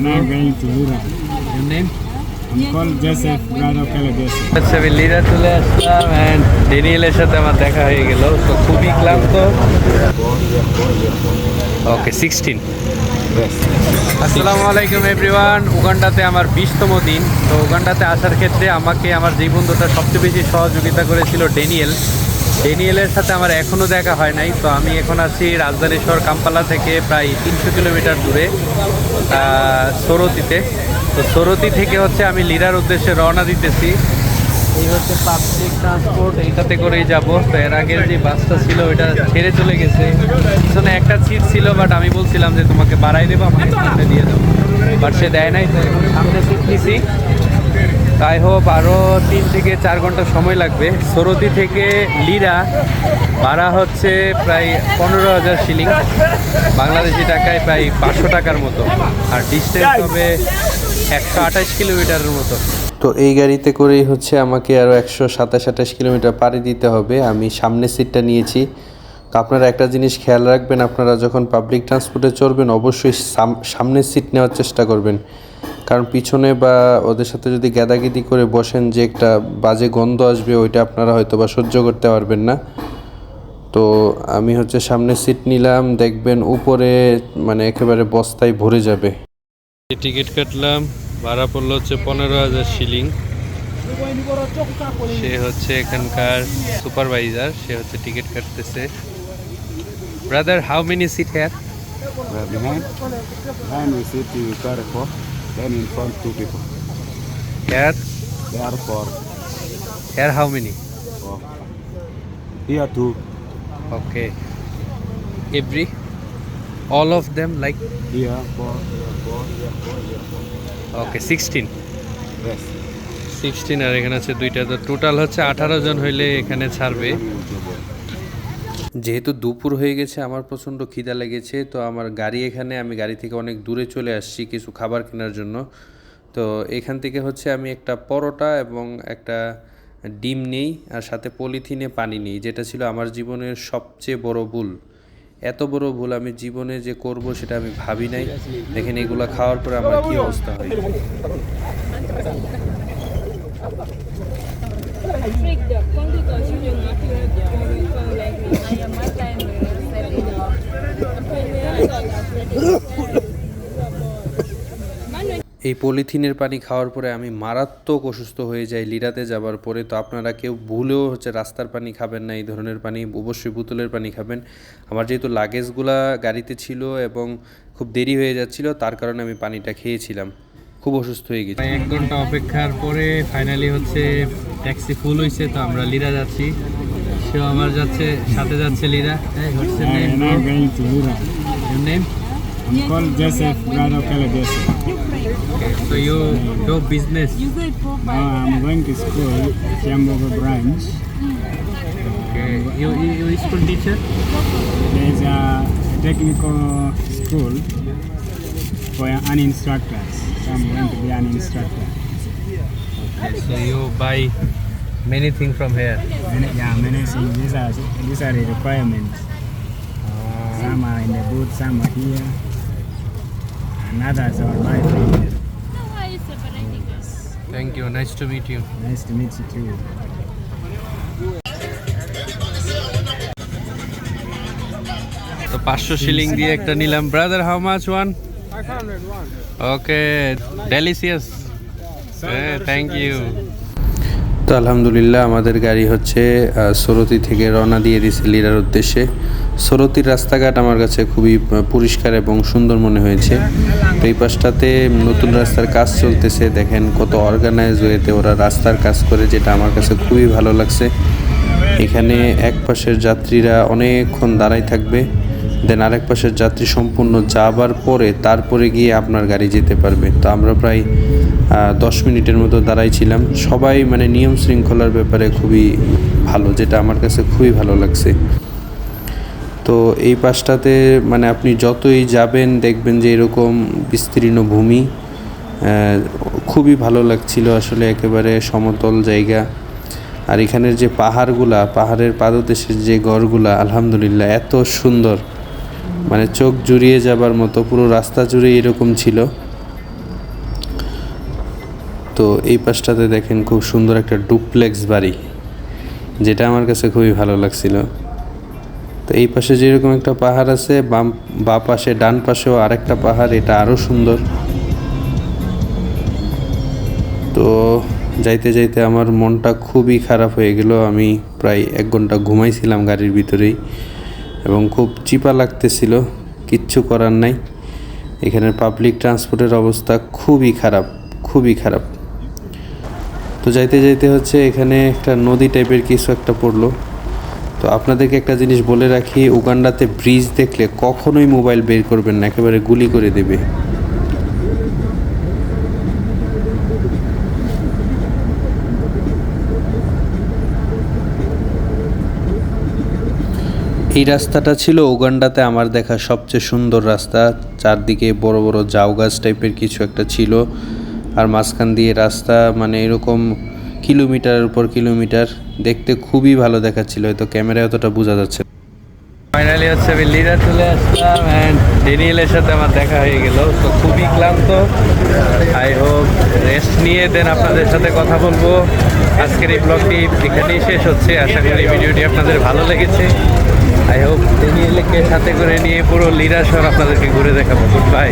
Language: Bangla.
and I'm going to Lura. Your name? I'm called Joseph Brado Calabese. আচ্ছা আমি লিরা চলে আসলাম অ্যান্ড ডেনিয়েলের সাথে আমার দেখা হয়ে গেল। তো খুবই ক্লান্ত। ওকে সিক্সটিন আসসালামু আলাইকুম এভরিওয়ান উগান্ডাতে আমার বিশতম দিন। তো উগান্ডাতে আসার ক্ষেত্রে আমাকে আমার বন্ধুটা সবচেয়ে বেশি সহযোগিতা করেছিল ডেনিয়েল ডেনিয়েলের সাথে আমার এখনও দেখা হয় নাই। তো আমি এখন আছি রাজধানী শহর কাম্পালা থেকে প্রায় তিনশো কিলোমিটার দূরে সরতিতে। তো সরতি থেকে হচ্ছে আমি লিরার উদ্দেশ্যে রওনা দিতেছি। এই হচ্ছে পাবলিক ট্রান্সপোর্ট এইটাতে করেই যাব। তো এর আগের যে বাসটা ছিল, ওইটা ছেড়ে চলে গেছে। পিছনে একটা সিট ছিল বাট আমি বলছিলাম যে তোমাকে বাড়াই দেবো, আমাকে সামনে দিয়ে যাব বাট সে দেয় নাই, তো এখন সামনে সিট নিছি। তাই হোক আরও তিন থেকে চার ঘণ্টা সময় লাগবে। সরতি থেকে লিরা, ভাড়া হচ্ছে প্রায় পনেরো হাজার শিলিং। বাংলাদেশি টাকায় প্রায় পাঁচশো টাকার মতো। আর ডিস্টেন্স হবে একশো আঠাশ কিলোমিটারের মতো। তো এই গাড়িতে করেই হচ্ছে আমাকে আরও একশো সাতাশ আঠাশ কিলোমিটার পাড়ি দিতে হবে। আমি সামনের সিটটা নিয়েছি। তো আপনারা একটা জিনিস খেয়াল রাখবেন, আপনারা যখন পাবলিক ট্রান্সপোর্টে চড়বেন, অবশ্যই সাম- সামনের সিট নেওয়ার চেষ্টা করবেন। কারণ পিছনে বা ওদের সাথে যদি গ্যাদাগেদি করে বসেন যে একটা বাজে গন্ধ আসবে ওইটা আপনারা হয়তো বা সহ্য করতে পারবেন না। তো আমি হচ্ছে সামনে সিট নিলাম দেখবেন উপরে মানে একেবারে বস্তায় ভরে যাবে। টিকিট কাটলাম ভাড়া পড়ল হচ্ছে পনেরো হাজার শিলিং সে হচ্ছে এখানকার সুপারভাইজার সে হচ্ছে টিকিট কাটতেছে। Brother how many seat here Then in front two people. Here There are four. Here how many four. Here two, okay every all of them like here four, here four, here four, here four. Okay sixteen Yes. Sixteen আর এখানে আছে দুইটা তো টোটাল হচ্ছে আঠারো জন হইলে এখানে ছাড়বে যেহেতু দুপুর হয়ে গেছে আমার প্রচণ্ড খিদা লেগেছে তো আমার গাড়ি এখানে আমি গাড়ি থেকে অনেক দূরে চলে আসছি কিছু খাবার কেনার জন্য। তো এখান থেকে হচ্ছে আমি একটা পরোটা এবং একটা ডিম নেই আর সাথে পলিথিনে পানি নেই যেটা ছিল আমার জীবনের সবচেয়ে বড় ভুল। এত বড় ভুল আমি জীবনে যে করব সেটা আমি ভাবি নাই। দেখেন এগুলো খাওয়ার পরে আমার কি অবস্থা হয়। Fredda, quando এই পলিথিনের পানি খাওয়ার পরে আমি মারাত্মক অসুস্থ হয়ে যাই লিরাতে যাবার পরে। তো আপনারা কেউ ভুলেও হচ্ছে রাস্তার পানি খাবেন না এই ধরনের পানি অবশ্যই বোতলের পানি খাবেন। আমার যেহেতু লাগেজগুলা গাড়িতে ছিল এবং খুব দেরি হয়ে যাচ্ছিল তার কারণে আমি পানিটা খেয়েছিলাম। খুব অসুস্থ হয়ে গেছি। এক ঘণ্টা অপেক্ষার পরে ফাইনালি হচ্ছে ট্যাক্সি ফুল হয়েছে তো আমরা লিরা যাচ্ছি। সেও আমার যাচ্ছে সাথে যাচ্ছে লিরা হ্যাঁ name So you do business? Uh, I'm going to school, Jamboga branch. Okay. You, you, you school teacher? There's a technical school for an instructor. So I'm going to be an instructor. Okay. So you buy many things from here? Many, yeah, many things. These are, these are the requirements. Uh, some are in the booth, some are here, and others are right you. Nice to meet you. Nice to meet you too. তো পাঁচশো শিলিং দিয়ে একটা নিলাম brother how much one okay delicious thank you তো আলহামদুলিল্লাহ আমাদের গাড়ি হচ্ছে সরতি থেকে রওনা দিয়ে দিছে লিরার উদ্দেশ্যে। সরতির রাস্তাঘাট আমার কাছে খুবই পরিষ্কার এবং সুন্দর মনে হয়েছে। তো এই পাশটাতে নতুন রাস্তার কাজ চলতেছে, দেখেন কত অর্গানাইজ হয়েতে ওরা রাস্তার কাজ করে, যেটা আমার কাছে খুবই ভালো লাগছে। এখানে এক পাশের যাত্রীরা অনেকক্ষণ দাঁড়াই থাকবে। দেন আরেক পাশের যাত্রী সম্পূর্ণ যাবার পরে তারপরে গিয়ে আপনার গাড়ি যেতে পারবে। তো আমরা প্রায় দশ মিনিটের মতো দাঁড়াইছিলাম। সবাই মানে নিয়ম শৃঙ্খলার ব্যাপারে খুবই ভালো, যেটা আমার কাছে খুবই ভালো লাগছে। তো এই পাশটাতে মানে আপনি যতই যাবেন দেখবেন যে এরকম বিস্তীর্ণ ভূমি খুবই ভালো লাগছিল আসলে একেবারে সমতল জায়গা। আর এখানের যে পাহাড়গুলা, পাহাড়ের পাদদেশের যে গড়গুলা, আলহামদুলিল্লাহ, এত সুন্দর। মানে চোখ জুড়িয়ে যাবার মতো, পুরো রাস্তা জুড়ে এরকম ছিল। তো এই পাশটাতে দেখেন খুব সুন্দর একটা ডুপ্লেক্স বাড়ি, যেটা আমার কাছে খুবই ভালো লাগছিল। তো এই পাশে যেরকম একটা পাহাড় আছে, বাম, বা পাশে, ডান পাশেও আরেকটা পাহাড়, এটা আরও সুন্দর। তো যাইতে যাইতে আমার মনটা খুবই খারাপ হয়ে গেল। আমি প্রায় এক ঘণ্টা ঘুমাইছিলাম গাড়ির ভিতরেই। এবং খুব চিপা লাগতেছিল, কিচ্ছু করার নাই। এখানের পাবলিক ট্রান্সপোর্টের অবস্থা খুবই খারাপ খুবই খারাপ। তো যাইতে যাইতে হচ্ছে এখানে একটা নদী টাইপের কিছু একটা পড়ল। তো আপনাদেরকে একটা জিনিস বলে রাখি, উগান্ডাতে ব্রিজ দেখলে কখনোই মোবাইল বের করবেন না, একেবারে গুলি করে দেবে। এই রাস্তাটা ছিল উগান্ডাতে আমার দেখা সবচেয়ে সুন্দর রাস্তা। চারদিকে বড় বড় জাউ গাছ টাইপের কিছু একটা ছিল। আর মাঝখান দিয়ে রাস্তা মানে এরকম কিলোমিটারের উপর কিলোমিটার। দেখতে খুবই ভালো দেখাচ্ছিল, হয়তো ক্যামেরায় অতটা বোঝা যাচ্ছে ফাইনালি হচ্ছে আমি লিডার চলে আসলাম অ্যান্ড ডেনিয়েলের সাথে আমার দেখা হয়ে গেল। তো খুবই ক্লান্ত। আই হোপ রেস্ট নিয়ে দেন আপনাদের সাথে কথা বলব। আজকের এই ব্লগটি এখানেই শেষ হচ্ছে। আশা করি ভিডিওটি আপনাদের ভালো লেগেছে। আই হোপ ডেনিয়েলকে সাথে করে নিয়ে পুরো লিরাসর আপনাদেরকে ঘুরে দেখাবো। Good bye